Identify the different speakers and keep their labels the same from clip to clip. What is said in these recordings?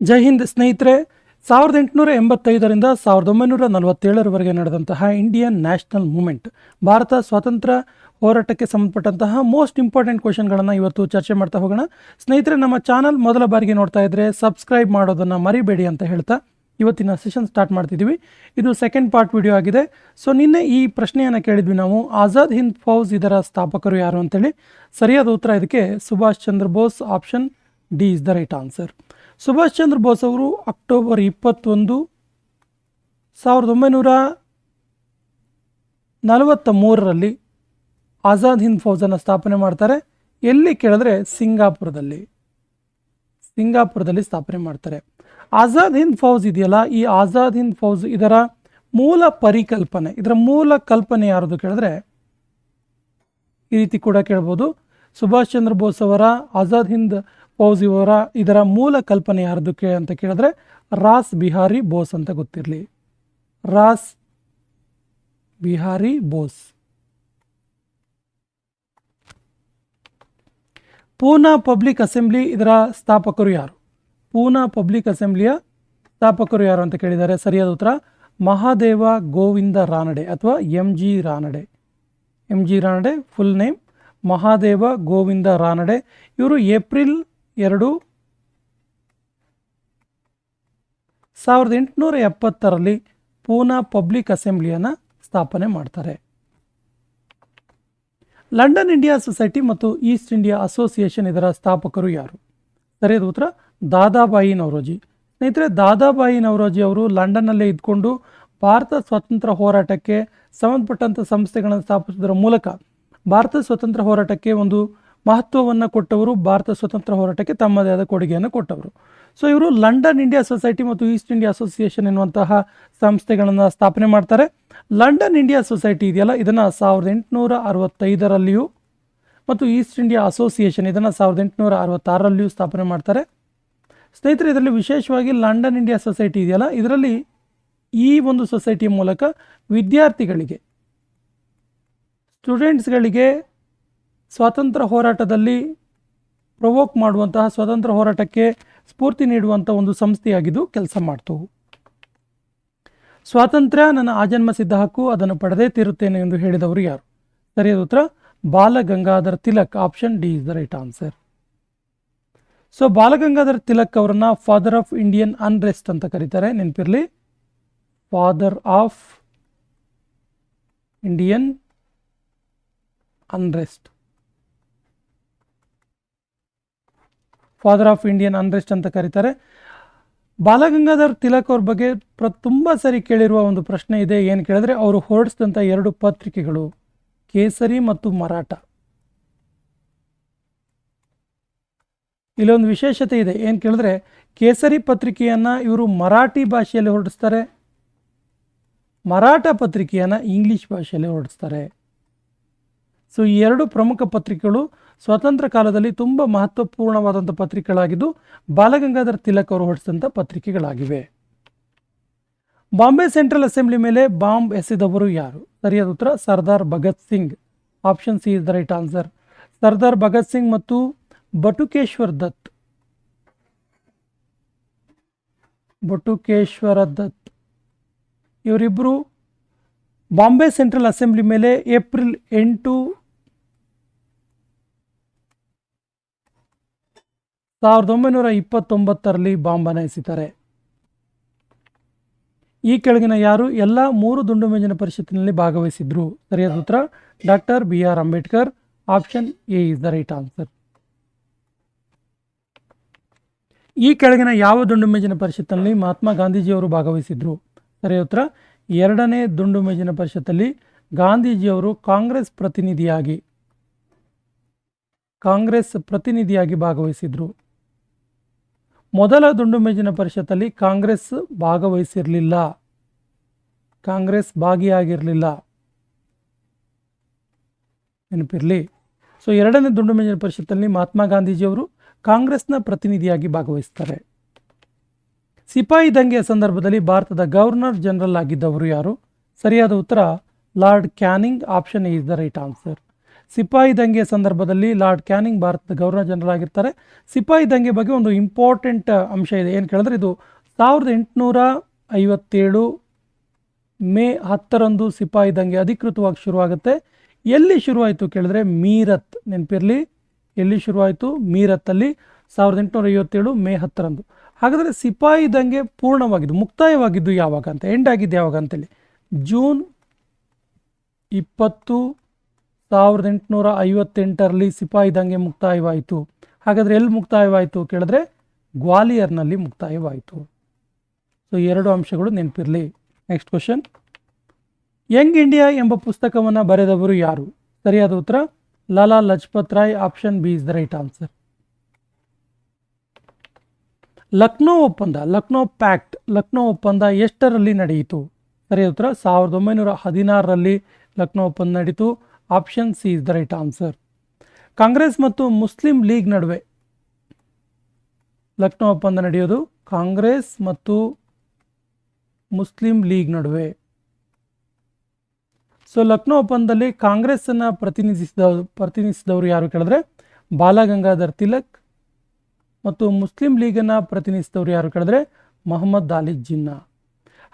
Speaker 1: ಜೈ ಹಿಂದ್ ಸ್ನೇಹಿತರೆ, ಸಾವಿರದ ಎಂಟುನೂರ ಎಂಬತ್ತೈದರಿಂದ ಸಾವಿರದ ಒಂಬೈನೂರ ನಲವತ್ತೇಳರವರೆಗೆ ನಡೆದಂತಹ ಇಂಡಿಯನ್ ನ್ಯಾಷನಲ್ ಮೂಮೆಂಟ್ ಭಾರತ ಸ್ವಾತಂತ್ರ್ಯ ಹೋರಾಟಕ್ಕೆ ಸಂಬಂಧಪಟ್ಟಂತಹ ಮೋಸ್ಟ್ ಇಂಪಾರ್ಟೆಂಟ್ ಕ್ವಶನ್ಗಳನ್ನು ಇವತ್ತು ಚರ್ಚೆ ಮಾಡ್ತಾ ಹೋಗೋಣ. ಸ್ನೇಹಿತರೆ, ನಮ್ಮ ಚಾನಲ್ ಮೊದಲ ಬಾರಿಗೆ ನೋಡ್ತಾ ಇದ್ರೆ ಸಬ್ಸ್ಕ್ರೈಬ್ ಮಾಡೋದನ್ನು ಮರಿಬೇಡಿ ಅಂತ ಹೇಳ್ತಾ ಇವತ್ತಿನ ಸೆಷನ್ ಸ್ಟಾರ್ಟ್ ಮಾಡ್ತಿದ್ದೀವಿ. ಇದು ಸೆಕೆಂಡ್ ಪಾರ್ಟ್ ವಿಡಿಯೋ ಆಗಿದೆ. ಸೊ ನಿನ್ನೆ ಈ ಪ್ರಶ್ನೆಯನ್ನು ಕೇಳಿದ್ವಿ ನಾವು. ಆಜಾದ್ ಹಿಂದ್ ಫೌಜ್ ಇದರ ಸ್ಥಾಪಕರು ಯಾರು ಅಂತೇಳಿ. ಸರಿಯಾದ ಉತ್ತರ ಇದಕ್ಕೆ Subhash Chandra Bose option D is the right answer Subhash Chandra Bose ಅವರು ಅಕ್ಟೋಬರ್ ಇಪ್ಪತ್ತೊಂದು ಸಾವಿರದ ಒಂಬೈನೂರ ನಲವತ್ತ ಮೂರರಲ್ಲಿ ಆಜಾದ್ ಹಿಂದ್ ಫೌಜನ್ನು ಸ್ಥಾಪನೆ ಮಾಡ್ತಾರೆ. ಎಲ್ಲಿ ಕೇಳಿದ್ರೆ ಸಿಂಗಾಪುರದಲ್ಲಿ ಸಿಂಗಾಪುರದಲ್ಲಿ ಸ್ಥಾಪನೆ ಮಾಡ್ತಾರೆ. ಆಜಾದ್ ಹಿಂದ್ ಫೌಜ್ ಇದೆಯಲ್ಲ, ಈ ಆಜಾದ್ ಹಿಂದ್ ಫೌಜ್ ಇದರ ಮೂಲ ಪರಿಕಲ್ಪನೆ, ಇದರ ಮೂಲ ಕಲ್ಪನೆ ಯಾರದು ಕೇಳಿದ್ರೆ ಈ ರೀತಿ ಕೂಡ ಕೇಳ್ಬೋದು. ಸುಭಾಷ್ ಚಂದ್ರ ಬೋಸ್ ಅವರ ಆಜಾದ್ ಹಿಂದ್ ಫೌಜ್ ಇವರ ಇದರ ಮೂಲ ಕಲ್ಪನೆ ಯಾರದು ಕೇ ಅಂತ ಕೇಳಿದ್ರೆ ರಾಸ್ ಬಿಹಾರಿ ಬೋಸ್ ಅಂತ ಗೊತ್ತಿರಲಿ. ರಾಸ್ ಬಿಹಾರಿ ಬೋಸ್. ಪೂನಾ ಪಬ್ಲಿಕ್ ಅಸೆಂಬ್ಲಿ ಇದರ ಸ್ಥಾಪಕರು ಯಾರು? ಪೂನಾ ಪಬ್ಲಿಕ್ ಅಸೆಂಬ್ಲಿಯ ಸ್ಥಾಪಕರು ಯಾರು ಅಂತ ಕೇಳಿದ್ದಾರೆ ಸರಿಯಾದ ಉತ್ತರ ಮಹಾದೇವ ಗೋವಿಂದ ರಾನಡೆ ಅಥವಾ M G Ranade. M G Ranade full name Mahadev Govind Ranade. ಇವರು ಏಪ್ರಿಲ್ ಎರಡು. ಸಾವಿರದ ಎಂಟುನೂರ ಎಪ್ಪತ್ತರಲ್ಲಿ ಪೂನಾ ಪಬ್ಲಿಕ್ ಅಸೆಂಬ್ಲಿಯನ್ನು ಸ್ಥಾಪನೆ ಮಾಡ್ತಾರೆ. ಲಂಡನ್ ಇಂಡಿಯಾ ಸೊಸೈಟಿ ಮತ್ತು ಈಸ್ಟ್ ಇಂಡಿಯಾ ಅಸೋಸಿಯೇಷನ್ ಇದರ ಸ್ಥಾಪಕರು ಯಾರು? ಸರಿಯಾದ ಉತ್ತರ, ದಾದಾಬಾಯಿ ನವರೋಜಿ. ಸ್ನೇಹಿತರೆ, ದಾದಾಬಾಯಿ ನವರೋಜಿ ಅವರು ಲಂಡನ್ನಲ್ಲೇ ಇದ್ಕೊಂಡು ಭಾರತ ಸ್ವಾತಂತ್ರ್ಯ ಹೋರಾಟಕ್ಕೆ ಸಂಬಂಧಪಟ್ಟಂಥ ಸಂಸ್ಥೆಗಳನ್ನು ಸ್ಥಾಪಿಸುವುದರ ಮೂಲಕ ಭಾರತ ಸ್ವಾತಂತ್ರ್ಯ ಹೋರಾಟಕ್ಕೆ ಒಂದು ಮಹತ್ವವನ್ನು ಕೊಟ್ಟವರು ಭಾರತ ಸ್ವತಂತ್ರ ಹೋರಾಟಕ್ಕೆ ತಮ್ಮದೇ ಆದ ಕೊಡುಗೆಯನ್ನು ಕೊಟ್ಟವರು. ಸೊ ಇವರು ಲಂಡನ್ ಇಂಡಿಯಾ ಸೊಸೈಟಿ ಮತ್ತು ಈಸ್ಟ್ ಇಂಡಿಯಾ ಅಸೋಸಿಯೇಷನ್ ಎನ್ನುವಂತಹ ಸಂಸ್ಥೆಗಳನ್ನು ಸ್ಥಾಪನೆ ಮಾಡ್ತಾರೆ. ಲಂಡನ್ ಇಂಡಿಯಾ ಸೊಸೈಟಿ ಇದೆಯಲ್ಲ, ಇದನ್ನು ಸಾವಿರದ ಎಂಟುನೂರ ಅರವತ್ತೈದರಲ್ಲಿಯೂ ಮತ್ತು ಈಸ್ಟ್ ಇಂಡಿಯಾ ಅಸೋಸಿಯೇಷನ್ ಇದನ್ನು ಸಾವಿರದ ಎಂಟುನೂರ ಅರವತ್ತಾರರಲ್ಲಿಯೂ ಸ್ಥಾಪನೆ ಮಾಡ್ತಾರೆ. ಸ್ನೇಹಿತರೆ, ಇದರಲ್ಲಿ ವಿಶೇಷವಾಗಿ ಲಂಡನ್ ಇಂಡಿಯಾ ಸೊಸೈಟಿ ಇದೆಯಲ್ಲ, ಇದರಲ್ಲಿ ಈ ಒಂದು ಸೊಸೈಟಿ ಮೂಲಕ ವಿದ್ಯಾರ್ಥಿಗಳಿಗೆ, ಸ್ಟೂಡೆಂಟ್ಸ್ಗಳಿಗೆ ಸ್ವಾತಂತ್ರ್ಯ ಹೋರಾಟದಲ್ಲಿ ಪ್ರವೋಕ್ ಮಾಡುವಂತಹ ಸ್ವಾತಂತ್ರ್ಯ ಹೋರಾಟಕ್ಕೆ ಸ್ಫೂರ್ತಿ ನೀಡುವಂಥ ಒಂದು ಸಂಸ್ಥೆಯಾಗಿದ್ದು ಕೆಲಸ ಮಾಡ್ತವು ಸ್ವಾತಂತ್ರ್ಯ ನನ್ನ ಆಜನ್ಮ ಸಿದ್ಧ ಹಕ್ಕು, ಅದನ್ನು ಪಡೆದೇ ತೀರುತ್ತೇನೆ ಎಂದು ಹೇಳಿದವರು ಯಾರು? ಸರಿಯಾದ ಉತ್ತರ, Balagangadhar Tilak option D is the right answer so Balagangadhar Tilak ಅವರನ್ನ ಫಾದರ್ ಆಫ್ ಇಂಡಿಯನ್ ಅನ್ರೆಸ್ಟ್ ಅಂತ ಕರೀತಾರೆ. ನೆನಪಿರಲಿ? Father of Indian unrest father of Indian unrest ಅಂತ ಕರೀತಾರೆ. ಬಾಲಗಂಗಾಧರ್ ತಿಲಕ್ ಅವ್ರ ಬಗ್ಗೆ ಪ್ರ ತುಂಬ ಸರಿ ಕೇಳಿರುವ ಒಂದು ಪ್ರಶ್ನೆ ಇದೆ. ಏನು ಕೇಳಿದ್ರೆ, ಅವರು ಹೊರಡಿಸಿದಂಥ ಎರಡು ಪತ್ರಿಕೆಗಳು, ಕೇಸರಿ ಮತ್ತು ಮರಾಠ. ಇಲ್ಲೊಂದು ವಿಶೇಷತೆ ಇದೆ. ಏನು ಕೇಳಿದ್ರೆ, ಕೇಸರಿ ಪತ್ರಿಕೆಯನ್ನು ಇವರು ಮರಾಠಿ ಭಾಷೆಯಲ್ಲಿ ಹೊರಡಿಸ್ತಾರೆ. ಮರಾಠ ಪತ್ರಿಕೆಯನ್ನು ಇಂಗ್ಲೀಷ್ ಭಾಷೆಯಲ್ಲಿ ಹೊರಡಿಸ್ತಾರೆ. ಸೊ ಈ ಎರಡು ಪ್ರಮುಖ ಪತ್ರಿಕೆಗಳು ಸ್ವಾತಂತ್ರ್ಯ ಕಾಲದಲ್ಲಿ ತುಂಬ ಮಹತ್ವಪೂರ್ಣವಾದಂಥ ಪತ್ರಿಕೆಗಳಾಗಿದ್ದು ಬಾಲಗಂಗಾಧರ್ ತಿಲಕ್ ಅವರು ಹೊರಡಿಸಿದಂಥ ಪತ್ರಿಕೆಗಳಾಗಿವೆ. ಬಾಂಬೆ ಸೆಂಟ್ರಲ್ ಅಸೆಂಬ್ಲಿ ಮೇಲೆ ಬಾಂಬ್ ಎಸೆದವರು ಯಾರು? ಸರಿಯಾದ ಉತ್ತರ, Sardar Bhagat Singh. Option C is the right answer. Sardar Bhagat Singh ಮತ್ತು ಬಟುಕೇಶ್ವರ್ ದತ್. ಬಟುಕೇಶ್ವರ ದತ್. ಇವರಿಬ್ಬರು ಬಾಂಬೆ ಸೆಂಟ್ರಲ್ ಅಸೆಂಬ್ಲಿ ಮೇಲೆ ಏಪ್ರಿಲ್ ಎಂಟು ಸಾವಿರದ ಒಂಬೈನೂರ ಇಪ್ಪತ್ತೊಂಬತ್ತರಲ್ಲಿ ಬಾಂಬನ್ನು ಎಸೆತಾರೆ ಈ ಕೆಳಗಿನ ಯಾರು? ಎಲ್ಲ ಮೂರು ದುಂಡು ಮೇಜಿನ ಪರಿಷತ್ತಿನಲ್ಲಿ ಭಾಗವಹಿಸಿದ್ರು. ಸರಿಯಾದ ಉತ್ತರ, doctor B R Ambedkar. Option A is the right answer. ಈ ಕೆಳಗಿನ ಯಾವ ದುಂಡು ಮೇಜಿನ ಪರಿಷತ್ತಿನಲ್ಲಿ ಮಹಾತ್ಮ ಗಾಂಧೀಜಿಯವರು ಭಾಗವಹಿಸಿದ್ರು? ಸರಿಯಾದ ಉತ್ತರ ಎರಡನೇ ದುಂಡು ಮೇಜಿನ ಪರಿಷತ್ತಲ್ಲಿ ಗಾಂಧೀಜಿಯವರು ಕಾಂಗ್ರೆಸ್ ಪ್ರತಿನಿಧಿಯಾಗಿ ಕಾಂಗ್ರೆಸ್ ಪ್ರತಿನಿಧಿಯಾಗಿ ಭಾಗವಹಿಸಿದರು. ಮೊದಲ ದುಂಡು ಮೇಜಿನ ಪರಿಷತ್ತಲ್ಲಿ ಕಾಂಗ್ರೆಸ್ ಭಾಗವಹಿಸಿರಲಿಲ್ಲ. ಕಾಂಗ್ರೆಸ್ ಭಾಗಿಯಾಗಿರಲಿಲ್ಲ. ನೆನಪಿರಲಿ. ಸೊ, ಎರಡನೇ ದುಂಡು ಮೇಜಿನ ಪರಿಷತ್ತಲ್ಲಿ ಮಹಾತ್ಮ ಗಾಂಧೀಜಿಯವರು ಕಾಂಗ್ರೆಸ್ನ ಪ್ರತಿನಿಧಿಯಾಗಿ ಭಾಗವಹಿಸ್ತಾರೆ. ಸಿಪಾಯಿ ದಂಗೆಯ ಸಂದರ್ಭದಲ್ಲಿ ಭಾರತದ ಗವರ್ನರ್ ಜನರಲ್ ಆಗಿದ್ದವರು ಯಾರು? ಸರಿಯಾದ ಉತ್ತರ, Lord Canning. Option is the right answer. ಸಿಪಾಯಿ ದಂಗೆಯ ಸಂದರ್ಭದಲ್ಲಿ ಲಾರ್ಡ್ ಕ್ಯಾನಿಂಗ್ ಭಾರತದ ಗವರ್ನರ್ ಜನರಲ್ ಆಗಿರ್ತಾರೆ. ಸಿಪಾಯಿ ದಂಗೆ ಬಗ್ಗೆ ಒಂದು ಇಂಪಾರ್ಟೆಂಟ್ ಅಂಶ ಇದೆ. ಏನು ಕೇಳಿದ್ರೆ ಇದು ಸಾವಿರದ ಎಂಟುನೂರ ಐವತ್ತೇಳು ಮೇ ಹತ್ತರಂದು ಸಿಪಾಯಿ ದಂಗೆ ಅಧಿಕೃತವಾಗಿ ಶುರುವಾಗುತ್ತೆ. ಎಲ್ಲಿ ಶುರುವಾಯಿತು ಕೇಳಿದ್ರೆ ಮೀರತ್ ನೆನಪಿರಲಿ. ಎಲ್ಲಿ ಶುರುವಾಯಿತು? ಮೀರತ್ತಲ್ಲಿ. ಸಾವಿರದ ಎಂಟುನೂರ ಐವತ್ತೇಳು ಮೇ ಹತ್ತರಂದು. ಹಾಗಾದರೆ ಸಿಪಾಯಿ ದಂಗೆ ಪೂರ್ಣವಾಗಿದ್ದು, ಮುಕ್ತಾಯವಾಗಿದ್ದು ಯಾವಾಗ ಅಂತ ಎಂಡ್ ಆಗಿದ್ದು ಯಾವಾಗ ಅಂತೇಳಿ. ಜೂನ್ ಇಪ್ಪತ್ತು ಸಾವಿರದ ಎಂಟುನೂರ ಐವತ್ತೆಂಟರಲ್ಲಿ ಸಿಪಾಯಿ ದಂಗೆ ಮುಕ್ತಾಯವಾಯಿತು. ಹಾಗಾದರೆ ಎಲ್ಲಿ ಮುಕ್ತಾಯವಾಯಿತು ಕೇಳಿದ್ರೆ, ಗ್ವಾಲಿಯರ್ನಲ್ಲಿ ಮುಕ್ತಾಯವಾಯಿತು. ಸೊ ಎರಡು ಅಂಶಗಳು ನೆನಪಿರಲಿ. ನೆಕ್ಸ್ಟ್ ಕ್ವಶನ್ ಯಂಗ್ ಇಂಡಿಯಾ ಎಂಬ ಪುಸ್ತಕವನ್ನು ಬರೆದವರು ಯಾರು? ಸರಿಯಾದ ಉತ್ತರ? Lala Lajpat Rai option B is the right answer Lucknow ಒಪ್ಪಂದ, ಲಕ್ನೋ ಪ್ಯಾಕ್ಟ್, ಲಕ್ನೋ ಒಪ್ಪಂದ ಎಷ್ಟರಲ್ಲಿ ನಡೆಯಿತು? ಸರಿ ಉತ್ತರ, ಸಾವಿರದ ಒಂಬೈನೂರ ಹದಿನಾರರಲ್ಲಿ ಲಕ್ನೋ ಒಪ್ಪಂದ ನಡೀತು. Option C is the right answer. Congress ಮತ್ತು ಮುಸ್ಲಿಂ ಲೀಗ್ ನಡುವೆ ಲಕ್ನೋ ಒಪ್ಪಂದ ನಡೆಯೋದು. ಕಾಂಗ್ರೆಸ್ ಮತ್ತು ಮುಸ್ಲಿಂ ಲೀಗ್ ನಡುವೆ. ಸೊ, ಲಕ್ನೋ ಒಪ್ಪಂದದಲ್ಲಿ ಕಾಂಗ್ರೆಸ್ಸನ್ನು ಪ್ರತಿನಿಧಿಸಿದ ಪ್ರತಿನಿಧಿಸಿದವರು ಯಾರು ಕೇಳಿದ್ರೆ? ಬಾಲಗಂಗಾಧರ್ ತಿಲಕ್ ಮತ್ತು ಮುಸ್ಲಿಂ ಲೀಗನ್ನು ಪ್ರತಿನಿಧಿಸಿದವರು ಯಾರು ಕೇಳಿದ್ರೆ? ಮೊಹಮ್ಮದ್ ಅಲಿ ಜಿನ್ನಾ.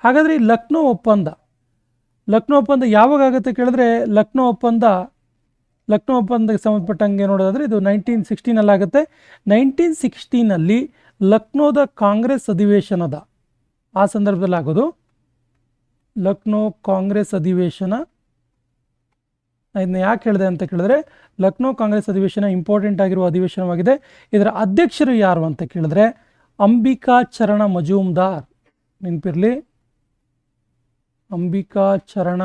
Speaker 1: ಹಾಗಾದರೆ ಈ ಲಕ್ನೋ ಒಪ್ಪಂದ ಲಕ್ನೋ ಒಪ್ಪಂದ ಯಾವಾಗ ಆಗುತ್ತೆ ಕೇಳಿದ್ರೆ? ಲಕ್ನೋ ಒಪ್ಪಂದ, ಲಕ್ನೋ ಒಪ್ಪಂದಕ್ಕೆ ಸಂಬಂಧಪಟ್ಟಂಗೆ ನೋಡೋದಾದರೆ ಇದು ನೈನ್ಟೀನ್ ಸಿಕ್ಸ್ಟೀನಲ್ಲಿ ಆಗುತ್ತೆ. ನೈನ್ಟೀನ್ ಸಿಕ್ಸ್ಟೀನಲ್ಲಿ ಲಕ್ನೋದ ಕಾಂಗ್ರೆಸ್ ಅಧಿವೇಶನದ, ಆ ಸಂದರ್ಭದಲ್ಲಿ ಆಗೋದು? ಲಕ್ನೋ ಕಾಂಗ್ರೆಸ್ ಅಧಿವೇಶನ ಇದನ್ನ ಯಾಕೆ ಹೇಳಿದೆ ಅಂತ ಕೇಳಿದ್ರೆ, ಲಕ್ನೋ ಕಾಂಗ್ರೆಸ್ ಅಧಿವೇಶನ ಇಂಪಾರ್ಟೆಂಟ್ ಆಗಿರುವ ಅಧಿವೇಶನವಾಗಿದೆ. ಇದರ ಅಧ್ಯಕ್ಷರು ಯಾರು ಅಂತ ಕೇಳಿದ್ರೆ, ಅಂಬಿಕಾ ಚರಣ ಮಜೂಮ್ದಾರ್. ನೆನಪಿರಲಿ? ಅಂಬಿಕಾ ಚರಣ.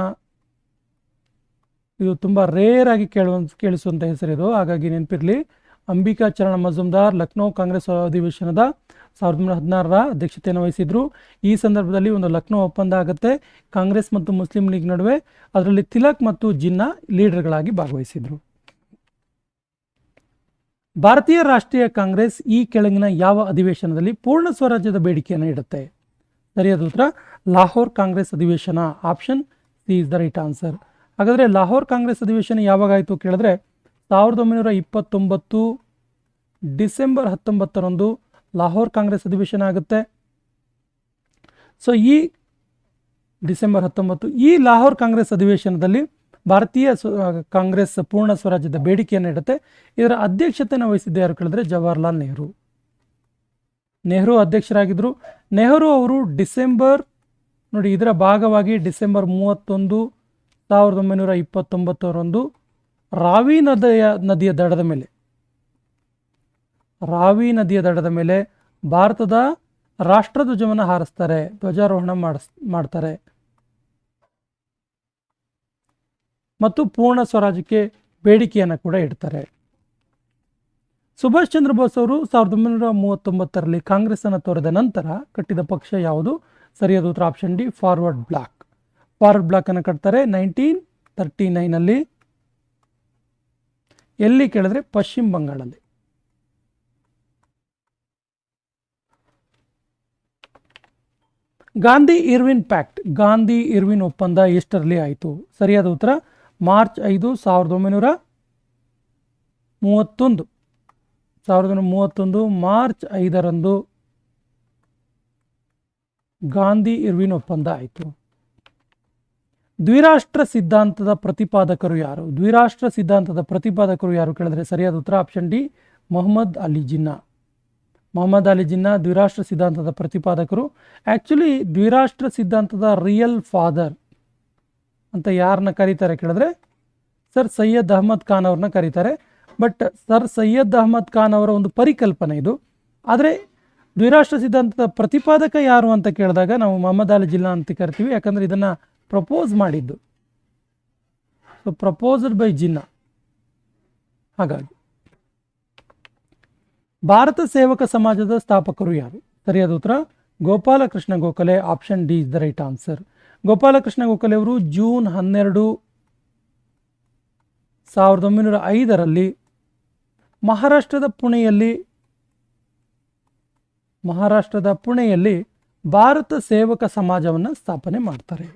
Speaker 1: ಇದು ತುಂಬ ರೇರ್ ಆಗಿ ಕೇಳುವ ಕೇಳಿಸುವಂಥ ಹೆಸರಿದು. ಹಾಗಾಗಿ ನೆನಪಿರಲಿ, ಅಂಬಿಕಾ ಚರಣ ಮಜುಮ್ದಾರ್ ಲಕ್ನೋ ಕಾಂಗ್ರೆಸ್ ಅಧಿವೇಶನದ ಸಾವಿರದ ಒಂಬೈನೂರ ಹದಿನಾರರ ಅಧ್ಯಕ್ಷತೆಯನ್ನು ವಹಿಸಿದ್ರು. ಈ ಸಂದರ್ಭದಲ್ಲಿ ಒಂದು ಲಕ್ನೋ ಒಪ್ಪಂದ ಆಗುತ್ತೆ. ಕಾಂಗ್ರೆಸ್ ಮತ್ತು ಮುಸ್ಲಿಂ ಲೀಗ್ ನಡುವೆ ಅದರಲ್ಲಿ ತಿಲಕ್ ಮತ್ತು ಜಿನ್ನಾ ಲೀಡರ್ಗಳಾಗಿ ಭಾಗವಹಿಸಿದ್ರು. ಭಾರತೀಯ ರಾಷ್ಟ್ರೀಯ ಕಾಂಗ್ರೆಸ್ ಈ ಕೆಳಗಿನ ಯಾವ ಅಧಿವೇಶನದಲ್ಲಿ ಪೂರ್ಣ ಸ್ವರಾಜ್ಯದ ಬೇಡಿಕೆಯನ್ನು ಇಡುತ್ತೆ? ಸರಿಯಾದ ಉತ್ತರ, ಲಾಹೋರ್ ಕಾಂಗ್ರೆಸ್ ಅಧಿವೇಶನ option C is the right answer. ಹಾಗಾದರೆ ಲಾಹೋರ್ ಕಾಂಗ್ರೆಸ್ ಅಧಿವೇಶನ ಯಾವಾಗ ಆಯಿತು ಕೇಳಿದ್ರೆ, ಸಾವಿರದ ಒಂಬೈನೂರ ಇಪ್ಪತ್ತೊಂಬತ್ತು ಡಿಸೆಂಬರ್ ಹತ್ತೊಂಬತ್ತರಂದು ಲಾಹೋರ್ ಕಾಂಗ್ರೆಸ್ ಅಧಿವೇಶನ ಆಗುತ್ತೆ. ಸೊ ಈ ಡಿಸೆಂಬರ್ ಹತ್ತೊಂಬತ್ತು, ಈ ಲಾಹೋರ್ ಕಾಂಗ್ರೆಸ್ ಅಧಿವೇಶನದಲ್ಲಿ ಭಾರತೀಯ ಕಾಂಗ್ರೆಸ್ ಪೂರ್ಣ ಸ್ವರಾಜ್ಯದ ಬೇಡಿಕೆಯನ್ನು ಇಡುತ್ತೆ ಇದರ ಅಧ್ಯಕ್ಷತೆಯನ್ನು ವಹಿಸಿದ್ದ ಯಾರು ಕೇಳಿದ್ರೆ ಜವಾಹರ್ಲಾಲ್ ನೆಹರು. ನೆಹರು ಅಧ್ಯಕ್ಷರಾಗಿದ್ದರು ನೆಹರು ಅವರು ಡಿಸೆಂಬರ್, ನೋಡಿ ಇದರ ಭಾಗವಾಗಿ ಡಿಸೆಂಬರ್ ಮೂವತ್ತೊಂದು, ಸಾವಿರದ ಒಂಬೈನೂರ ಇಪ್ಪತ್ತೊಂಬತ್ತರಂದು ರಾವಿ ನದಿಯ ನದಿಯ ದಡದ ಮೇಲೆ ರಾವಿ ನದಿಯ ದಡದ ಮೇಲೆ ಭಾರತದ ರಾಷ್ಟ್ರಧ್ವಜವನ್ನು ಹಾರಿಸ್ತಾರೆ, ಧ್ವಜಾರೋಹಣ ಮಾಡಿಸ್, ಮಾಡ್ತಾರೆ. ಮತ್ತು ಪೂರ್ಣ ಸ್ವರಾಜ್ಯಕ್ಕೆ ಬೇಡಿಕೆಯನ್ನು ಕೂಡ ಇಡ್ತಾರೆ. ಸುಭಾಷ್ ಚಂದ್ರ ಬೋಸ್ ಅವರು ಸಾವಿರದ ಒಂಬೈನೂರ ಮೂವತ್ತೊಂಬತ್ತರಲ್ಲಿ ಕಾಂಗ್ರೆಸ್ಸನ್ನು ತೊರೆದ ನಂತರ ಕಟ್ಟಿದ ಪಕ್ಷ ಯಾವುದು? ಸರಿಯಾದ ಉತ್ತರ option D, forward block. Forward ಬ್ಲಾಕನ್ನು ಕಟ್ತಾರೆ ನೈನ್ಟೀನ್ ತರ್ಟಿ ನೈನಲ್ಲಿ ಎಲ್ಲಿ ಕೇಳಿದ್ರೆ ಪಶ್ಚಿಮ ಬಂಗಾಳಲ್ಲಿ. Gandhi Irwin pact, Gandhi Irwin ಒಪ್ಪಂದ ಎಷ್ಟರಲ್ಲಿ ಆಯಿತು? ಸರಿಯಾದ ಉತ್ತರ, ಮಾರ್ಚ್ ಐದು, ಸಾವಿರದ ಒಂಬೈನೂರ ಮೂವತ್ತೊಂದು. ಸಾವಿರದ ಒಂಬೈನೂರ ಮೂವತ್ತೊಂದು, ಮಾರ್ಚ್ ಐದರಂದು ಗಾಂಧಿ ಇರ್ವಿನ್ ಒಪ್ಪಂದ ಆಯಿತು. ದ್ವಿರಾಷ್ಟ್ರ ಸಿದ್ಧಾಂತದ ಪ್ರತಿಪಾದಕರು ಯಾರು? ದ್ವಿರಾಷ್ಟ್ರ ಸಿದ್ಧಾಂತದ ಪ್ರತಿಪಾದಕರು ಯಾರು ಕೇಳಿದ್ರೆ ಸರಿಯಾದ ಉತ್ತರ, ಆಪ್ಷನ್ ಡಿ, ಮೊಹಮ್ಮದ್ ಅಲಿ ಜಿನ್ನಾ. ಮೊಹಮ್ಮದ್ ಅಲಿ ಜಿನ್ನಾ ದ್ವಿರಾಷ್ಟ್ರ ಸಿದ್ಧಾಂತದ ಪ್ರತಿಪಾದಕರು. ಆ್ಯಕ್ಚುಲಿ ದ್ವಿರಾಷ್ಟ್ರ ಸಿದ್ಧಾಂತದ ರಿಯಲ್ ಫಾದರ್ ಅಂತ ಯಾರನ್ನ ಕರೀತಾರೆ ಕೇಳಿದ್ರೆ? ಸರ್ ಸೈಯದ್ ಅಹಮದ್ ಖಾನ್ ಅವ್ರನ್ನ ಕರೀತಾರೆ. ಬಟ್ ಸರ್ ಸೈಯದ್ ಅಹಮದ್ ಖಾನ್ ಅವರ ಒಂದು ಪರಿಕಲ್ಪನೆ ಇದು. ಆದರೆ ದ್ವಿರಾಷ್ಟ್ರ ಸಿದ್ಧಾಂತದ ಪ್ರತಿಪಾದಕ ಯಾರು ಅಂತ ಕೇಳಿದಾಗ ನಾವು ಮೊಹಮ್ಮದ್ ಅಲಿ ಜಿಲ್ಲಾ ಅಂತ ಕರಿತೀವಿ. ಯಾಕಂದರೆ ಇದನ್ನು ಪ್ರಪೋಸ್ ಮಾಡಿದ್ದು. So proposed by Jinnah. ಹಾಗಾಗಿ. ಭಾರತ ಸೇವಕ ಸಮಾಜದ ಸ್ಥಾಪಕರು ಯಾರು? ಸರಿಯಾದ ಉತ್ತರ, Gopalkrishna Gokhale option D is the right answer Gopalkrishna Gokhale ಅವರು ಜೂನ್ ಹನ್ನೆರಡು ಸಾವಿರದ ಒಂಬೈನೂರ ಐದರಲ್ಲಿ ಮಹಾರಾಷ್ಟ್ರದ ಪುಣೆಯಲ್ಲಿ ಮಹಾರಾಷ್ಟ್ರದ ಪುಣೆಯಲ್ಲಿ ಭಾರತ ಸೇವಕ ಸಮಾಜವನ್ನು ಸ್ಥಾಪನೆ ಮಾಡ್ತಾರೆ.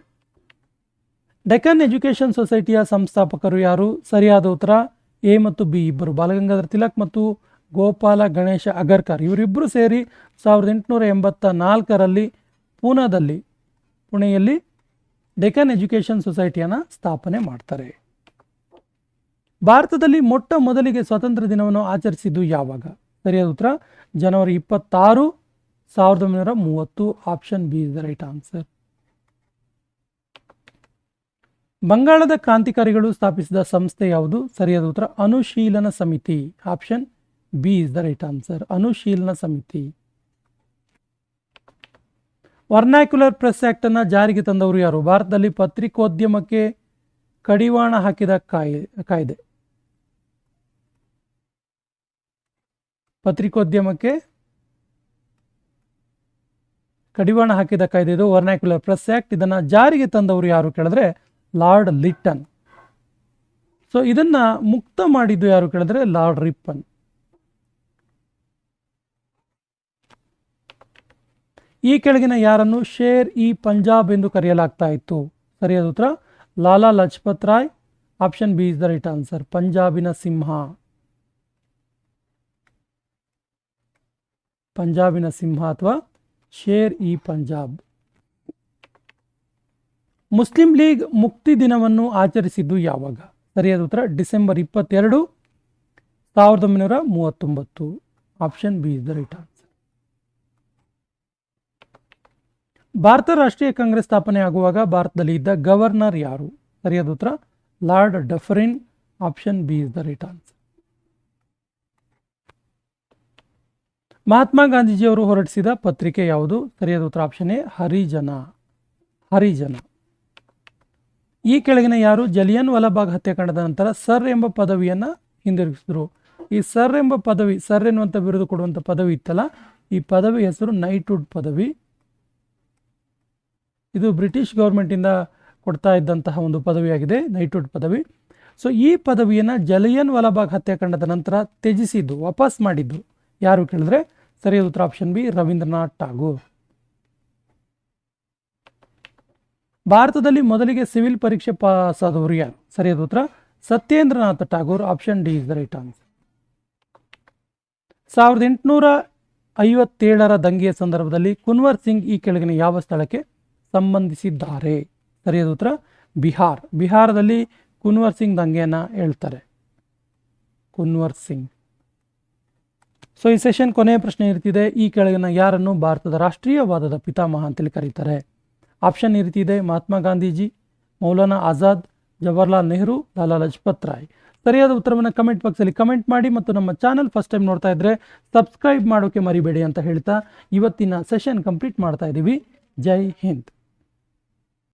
Speaker 1: ಡೆಕ್ಕನ್ ಎಜುಕೇಷನ್ ಸೊಸೈಟಿಯ ಸಂಸ್ಥಾಪಕರು ಯಾರು? ಸರಿಯಾದ ಉತ್ತರ, ಎ ಮತ್ತು ಬಿ ಇಬ್ಬರು. ಬಾಲಗಂಗಾಧರ ತಿಲಕ್ ಮತ್ತು ಗೋಪಾಲ, ಗಣೇಶ, ಅಗರ್ಕರ್ ಇವರಿಬ್ಬರು ಸೇರಿ ಸಾವಿರದ ಎಂಟುನೂರ ಎಂಬತ್ತ ನಾಲ್ಕರಲ್ಲಿ ಪೂನಾದಲ್ಲಿ, ಪುಣೆಯಲ್ಲಿ ಡೆಕ್ಕನ್ ಎಜುಕೇಷನ್ ಸೊಸೈಟಿಯನ್ನು ಸ್ಥಾಪನೆ ಮಾಡ್ತಾರೆ. ಭಾರತದಲ್ಲಿ ಮೊಟ್ಟ ಮೊದಲಿಗೆ ಸ್ವಾತಂತ್ರ್ಯ ದಿನವನ್ನು ಆಚರಿಸಿದ್ದು ಯಾವಾಗ? ಸರಿಯಾದ ಉತ್ತರ, ಜನವರಿ ಇಪ್ಪತ್ತಾರು, ಸಾವಿರದ ಒಂಬೈನೂರ ಮೂವತ್ತು. Option B is the right answer. ಬಂಗಾಳದ ಕ್ರಾಂತಿಕಾರಿಗಳು ಸ್ಥಾಪಿಸಿದ ಸಂಸ್ಥೆ ಯಾವುದು? ಸರಿಯಾದ ಉತ್ತರ, Anushilan Samiti. Option B is the right answer. Anushilan Samiti. Vernacular press act ಅನ್ನು ಜಾರಿಗೆ ತಂದವರು ಯಾರು? ಭಾರತದಲ್ಲಿ ಪತ್ರಿಕೋದ್ಯಮಕ್ಕೆ ಕಡಿವಾಣ ಹಾಕಿದ ಕಾಯಿ, ಕಾಯ್ದೆ. ಪತ್ರಿಕೋದ್ಯಮಕ್ಕೆ ಕಡಿವಾಣ ಹಾಕಿದ ಕಾಯ್ದೆ ಇದು. ವರ್ನಾಕ್ಯುಲರ್ ಪ್ರೆಸ್ ಆಕ್ಟ್ ಇದನ್ನು ಜಾರಿಗೆ ತಂದವರು ಯಾರು ಕೇಳಿದ್ರೆ? Lord Lytton. ಸೊ ಇದನ್ನ ಮುಕ್ತ ಮಾಡಿದ್ದು ಯಾರು ಕೇಳಿದ್ರೆ? Lord Ripon. ಈ ಕೆಳಗಿನ ಯಾರನ್ನು ಶೇರ್ ಇ ಪಂಜಾಬ್ ಎಂದು ಕರೆಯಲಾಗ್ತಾ ಇತ್ತು? ಸರಿಯಾದ ಉತ್ತರ, Lala Lajpat Rai. Option B is the right answer, ಪಂಜಾಬಿನ ಸಿಂಹ. ಪಂಜಾಬಿನ ಸಿಂಹ ಅಥವಾ ಶೇರ್ ಇ ಪಂಜಾಬ್. ಮುಸ್ಲಿಂ ಲೀಗ್ ಮುಕ್ತಿ ದಿನವನ್ನು ಆಚರಿಸಿದ್ದು ಯಾವಾಗ? ಸರಿಯಾದ ಉತ್ತರ, ಡಿಸೆಂಬರ್ ಇಪ್ಪತ್ತೆರಡು, ಸಾವಿರದ ಒಂಬೈನೂರ ಮೂವತ್ತೊಂಬತ್ತು. Option B is the right answer. Bharat ರಾಷ್ಟ್ರೀಯ ಕಾಂಗ್ರೆಸ್ ಸ್ಥಾಪನೆ ಆಗುವಾಗ ಭಾರತದಲ್ಲಿ ಇದ್ದ ಗವರ್ನರ್ ಯಾರು? ಸರಿಯಾದ ಉತ್ತರ, Lord Dufferin, option B is the right answer. Mahatma ಗಾಂಧೀಜಿಯವರು ಹೊರಡಿಸಿದ ಪತ್ರಿಕೆ ಯಾವುದು? ಸರಿಯಾದ ಉತ್ತರ, ಆಪ್ಷನ್ ಎ, ಹರಿಜನ. ಹರಿಜನ. ಈ ಕೆಳಗಿನ ಯಾರು? ಜಲಿಯನ್ ವಲಭಾಗ್ ಹತ್ಯಾಕಾಂಡದ ನಂತರ ಸರ್ ಎಂಬ ಪದವಿಯನ್ನು ಹಿಂದಿರುಗಿಸಿದ್ರು. ಈ ಸರ್ ಎಂಬ ಪದವಿ, ಸರ್ ಎನ್ನುವಂಥ ಬಿರುದು ಕೊಡುವಂಥ ಪದವಿ ಇತ್ತಲ್ಲ, ಈ ಪದವಿ ಹೆಸರು ನೈಟ್ಹುಡ್ ಪದವಿ. ಇದು ಬ್ರಿಟಿಷ್ ಗೌರ್ಮೆಂಟಿಂದ ಕೊಡ್ತಾ ಇದ್ದಂತಹ ಒಂದು ಪದವಿಯಾಗಿದೆ ನೈಟ್ಹುಡ್ ಪದವಿ. ಸೊ ಈ ಪದವಿಯನ್ನು ಜಲಿಯನ್ ವಲಭಾಗ್ ಹತ್ಯಾಕಾಂಡದ ನಂತರ ತ್ಯಜಿಸಿದ್ದು, ವಾಪಸ್ ಮಾಡಿದ್ದು ಯಾರು ಕೇಳಿದ್ರೆ? ಸರಿಯಾದ ಉತ್ತರ ಆಪ್ಷನ್ ಬಿ, ರವೀಂದ್ರನಾಥ್ ಟಾಗೂರ್ ಭಾರತದಲ್ಲಿ ಮೊದಲಿಗೆ ಸಿವಿಲ್ ಪರೀಕ್ಷೆ ಪಾಸ್ ಆದವರು ಯಾರು ಸರಿಯಾದ ಉತ್ತರ. Satyendranath Tagore option D is the right answer ಸಾವಿರದ ಎಂಟುನೂರ ಐವತ್ತೇಳರ ದಂಗೆಯ ಸಂದರ್ಭದಲ್ಲಿ ಕುನ್ವರ್ ಸಿಂಗ್ ಈ ಕೆಳಗಿನ ಯಾವ ಸ್ಥಳಕ್ಕೆ? ಸಂಬಂಧಿಸಿದ್ದಾರೆ. ಸರಿಯಾದ ಉತ್ತರ? ಬಿಹಾರ್. ಬಿಹಾರದಲ್ಲಿ ಕುನ್ವರ್ ಸಿಂಗ್ ದಂಗೆಯನ್ನು ಹೇಳ್ತಾರೆ. ಕುನ್ವರ್ ಸಿಂಗ್. ಸೊ ಈ ಸೆಷನ್ ಕೊನೆಯ ಪ್ರಶ್ನೆ ಇರ್ತಿದೆ ಈ ಕೆಳಗಿನ ಯಾರನ್ನು ಭಾರತದ ರಾಷ್ಟ್ರೀಯವಾದದ ಪಿತಾಮಹ ಅಂತೇಳಿ ಕರೀತಾರೆ? ಆಪ್ಷನ್ ಇರ್ತಿದೆ ಮಹಾತ್ಮ ಗಾಂಧೀಜಿ, ಮೌಲಾನಾ ಆಜಾದ್, ಜವಾಹರ್ಲಾಲ್ ನೆಹರು, ಲಾಲಾ ಲಜಪತ್ ರಾಯ್. ಸರಿಯಾದ ಉತ್ತರವನ್ನು ಕಮೆಂಟ್ ಬಾಕ್ಸಲ್ಲಿ ಕಮೆಂಟ್ ಮಾಡಿ ಮತ್ತು ನಮ್ಮ ಚಾನಲ್ ಫಸ್ಟ್ ಟೈಮ್ ನೋಡ್ತಾ ಇದ್ದರೆ ಸಬ್ಸ್ಕ್ರೈಬ್ ಮಾಡೋಕ್ಕೆ ಮರಿಬೇಡಿ ಅಂತ ಹೇಳ್ತಾ ಇವತ್ತಿನ ಸೆಷನ್ ಕಂಪ್ಲೀಟ್ ಮಾಡ್ತಾ ಇದ್ದೀವಿ ಜೈ ಹಿಂದ್.